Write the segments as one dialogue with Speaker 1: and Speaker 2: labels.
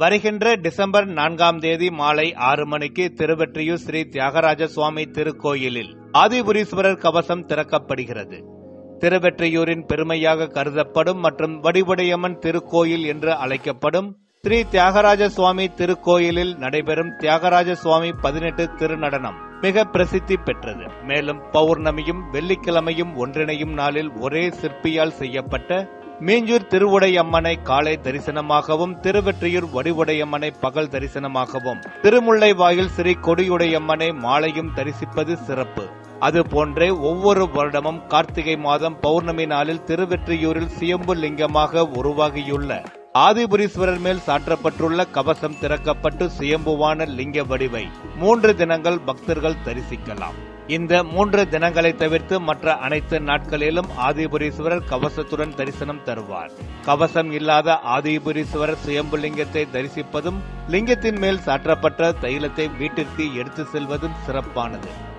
Speaker 1: வருகின்ற டிசம்பர் நான்காம் தேதி மாலை ஆறு மணிக்கு திருவெற்றியூர் ஸ்ரீ தியாகராஜ சுவாமி திருக்கோயிலில் ஆதிபுரீஸ்வரர் கவசம் திறக்கப்படுகிறது. திருவெற்றியூரின் பெருமையாக கருதப்படும் மற்றும் வடிவுடையம்மன் திருக்கோயில் என்று அழைக்கப்படும் ஸ்ரீ தியாகராஜ சுவாமி திருக்கோயிலில் நடைபெறும் தியாகராஜ சுவாமி பதினெட்டு திருநடனம் மிக பிரசித்தி பெற்றது. மேலும் பௌர்ணமியும் வெள்ளிக்கிழமையும் ஒன்றிணையும் நாளில் ஒரே சிற்பியால் செய்யப்பட்ட மீஞ்சூர் திருவுடையம்மனை காலை தரிசனமாகவும் திருவெற்றியூர் வடிவுடையம்மனை பகல் தரிசனமாகவும் திருமுல்லை வாயில் ஸ்ரீ கொடியுடையம்மனை மாலையும் தரிசிப்பது சிறப்பு. அதுபோன்றே ஒவ்வொரு வருடமும் கார்த்திகை மாதம் பௌர்ணமி நாளில் திருவெற்றியூரில் சியம்பு லிங்கமாக உருவாகியுள்ள ஆதிபுரீஸ்வரர் மேல் சாற்றப்பட்டுள்ள கவசம் திறக்கப்பட்டு சுயம்புவான லிங்க வடிவை மூன்று தினங்கள் பக்தர்கள் தரிசிக்கலாம். இந்த மூன்று தினங்களை தவிர்த்து மற்ற அனைத்து நாட்களிலும் ஆதிபுரீஸ்வரர் கவசத்துடன் தரிசனம் தருவார். கவசம் இல்லாத ஆதிபுரீஸ்வரர் சுயம்புலிங்கத்தை தரிசிப்பதும் லிங்கத்தின் மேல் சாற்றப்பட்ட தைலத்தை வீட்டிற்கு எடுத்து செல்வதும் சிறப்பானது.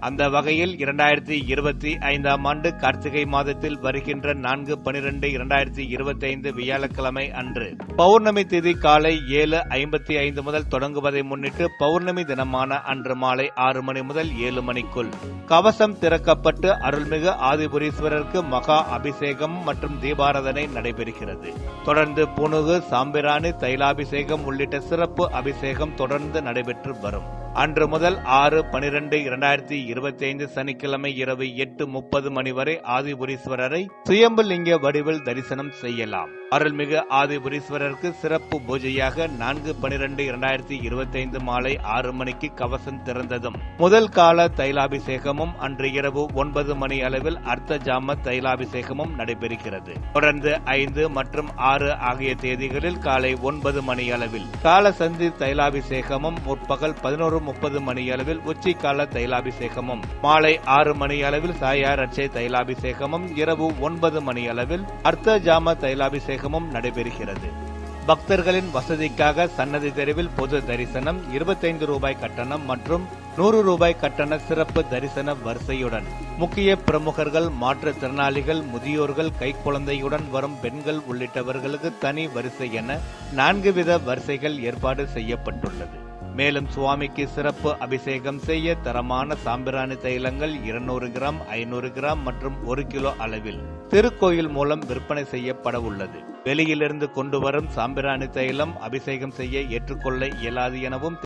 Speaker 1: அந்த வகையில் இரண்டாயிரத்தி இருபத்தி ஐந்தாம் ஆண்டு கார்த்திகை மாதத்தில் வருகின்ற நான்கு பனிரெண்டு இரண்டாயிரத்தி இருபத்தி ஐந்து வியாழக்கிழமை அன்று. பௌர்ணமி திதி காலை ஏழு ஐம்பத்தி ஐந்து முதல் தொடங்குவதை முன்னிட்டு பௌர்ணமி தினமான அன்று மாலை ஆறு மணி முதல் ஏழு மணிக்குள். கவசம் திறக்கப்பட்டு அருள்மிகு ஆதிபுரீஸ்வரருக்கு மகா அபிஷேகம் மற்றும் தீபாராதனை நடைபெறுகிறது. தொடர்ந்து புனுகு சாம்பிராணி தைலாபிஷேகம் உள்ளிட்ட சிறப்பு அபிஷேகம் தொடர்ந்து நடைபெற்று வரும். அன்று முதல் ஆறு பனிரெண்டு இரண்டாயிரத்தி இருபத்தி ஐந்து சனிக்கிழமை இரவு எட்டு முப்பது மணி வரை ஆதிபுரீஸ்வரரை சுயம்புலிங்க வடிவில் தரிசனம் செய்யலாம். அருள்மிகு ஆதிபுரீஸ்வரருக்கு சிறப்பு பூஜையாக நான்கு பனிரெண்டு இரண்டாயிரத்தி இருபத்தி ஐந்து மாலை ஆறு மணிக்கு கவசம் திறந்ததும். முதல் கால தைலாபிஷேகமும் அன்று இரவு ஒன்பது மணி அளவில் அர்த்த ஜாம தைலாபிஷேகமும் நடைபெறுகிறது. தொடர்ந்து ஐந்து மற்றும் ஆறு ஆகிய தேதிகளில் காலை ஒன்பது மணி அளவில் கால சந்தி தைலாபிஷேகமும் முற்பகல் பதினோரு முப்பது மணி அளவில் உச்சிக்கால தைலாபிஷேகமும் மாலை ஆறு மணி அளவில் சாயார் அச்சை தைலாபிஷேகமும் இரவு ஒன்பது மணி அளவில் அர்த்த ஜாம தைலாபிஷேகம் அபிஷேகமும் நடைபெறுகிறது. பக்தர்களின் வசதிக்காக சன்னதி தெருவில் பொது தரிசனம் இருபத்தைந்து ரூபாய் கட்டணம் மற்றும் நூறு ரூபாய் கட்டண சிறப்பு தரிசன வரிசையுடன். முக்கிய பிரமுகர்கள் மாற்றுத்திறனாளிகள் முதியோர்கள் கைக்குழந்தையுடன் வரும் பெண்கள் உள்ளிட்டவர்களுக்கு தனி வரிசை என நான்கு வித வரிசைகள் ஏற்பாடு செய்யப்பட்டுள்ளது. மேலும் சுவாமிக்கு சிறப்பு அபிஷேகம் செய்ய தரமான சாம்பிராணி தைலங்கள் இருநூறு கிராம் ஐநூறு கிராம் மற்றும் ஒரு கிலோ அளவில் திருக்கோயில் மூலம் விற்பனை செய்யப்பட உள்ளது. வெளியிலிருந்து கொண்டு வரும் சாம்பிராணி தைலம் அபிஷேகம் செய்ய ஏற்றுக்கொள்ள இயலாது எனவும்